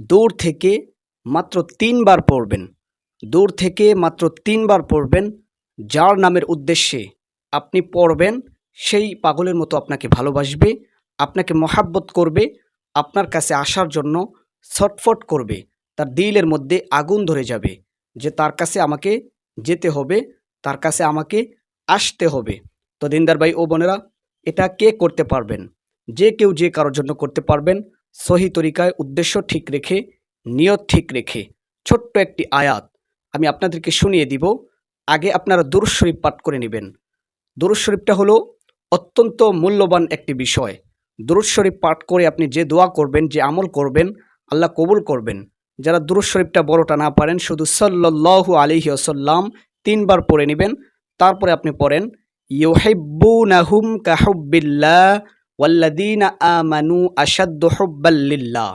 দূর থেকে মাত্র তিনবার পড়বেন। দূর থেকে মাত্র তিনবার পড়বেন। যার নামের উদ্দেশ্যে আপনি পড়বেন, সেই পাগলের মতো আপনাকে ভালোবাসবে, আপনাকে মহাব্বত করবে, আপনার কাছে আসার জন্য ছটফট করবে, তার দিলের মধ্যে আগুন ধরে যাবে যে তার কাছে আমাকে যেতে হবে, তার কাছে আমাকে আসতে হবে। তো দিনদার ভাই ও বোনেরা, এটা কে করতে পারবেন? যে কেউ যে কারোর জন্য করতে পারবেন সহি তরিকায় উদ্দেশ্য ঠিক রেখে, নিয়ত ঠিক রেখে, ছোট্ট একটি আয়াত আমি আপনাদেরকে শুনিয়ে দিব। আগে আপনারা দুরুজ শরীফ পাঠ করে নেবেন। দুরুজ শরীফটা হলো অত্যন্ত মূল্যবান একটি বিষয়। দুরুজ শরীফ পাঠ করে আপনি যে দোয়া করবেন, যে আমল করবেন, আল্লাহ কবুল করবেন। যারা দুরুজ শরীফটা বড়টা না পারেন, শুধু সাল্লাল্লাহু আলাইহি ওয়াসাল্লাম তিনবার পড়ে নেবেন, তারপরে আপনি পড়েন, ইউহিব্বুনাহুম কাহুব্বিল্লাহ ওয়াল্লাযীনা আমানু হুব্বাল্লিল্লাহ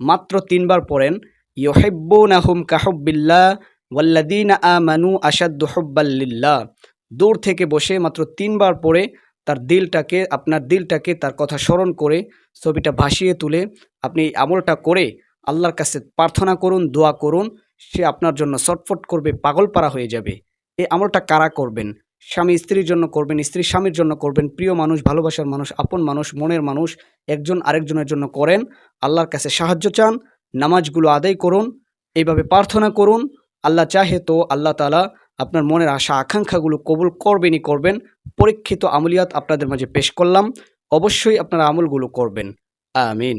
মাত্র তিনবার পড়েন, ইউহিব্বুনাহুম কাহুব্বিল্লাহ, ওয়াল্লাযীনা আমানু আশাদ্দু হুব্বাল্লিল্লাহ দূর থেকে বসে মাত্র তিনবার পড়ে তার দিলটাকে, আপনার দিলটাকে তার কথা স্মরণ করে, ছবিটা ভাসিয়ে তুলে আপনি আমলটা করে আল্লাহর কাছে প্রার্থনা করুন, দোয়া করুন, সে আপনার জন্য ছটফট করবে, পাগলপাড়া হয়ে যাবে। এই আমলটা কারা করবেন? স্বামী স্ত্রীর জন্য করবেন, স্ত্রী স্বামীর জন্য করবেন, প্রিয় মানুষ, ভালোবাসার মানুষ, আপন মানুষ, মনের মানুষ, একজন আরেকজনের জন্য করেন, আল্লাহর কাছে সাহায্য চান, নামাজগুলো আদায় করুন, এইভাবে প্রার্থনা করুন, আল্লাহ চাহে তো আল্লাহ তালা আপনার মনের আশা, আকাঙ্ক্ষাগুলো কবুল করবেনই করবেন, পরীক্ষিত আমলিয়াত আপনাদের মাঝে পেশ করলাম, অবশ্যই আপনারা আমলগুলো করবেন, আমিন।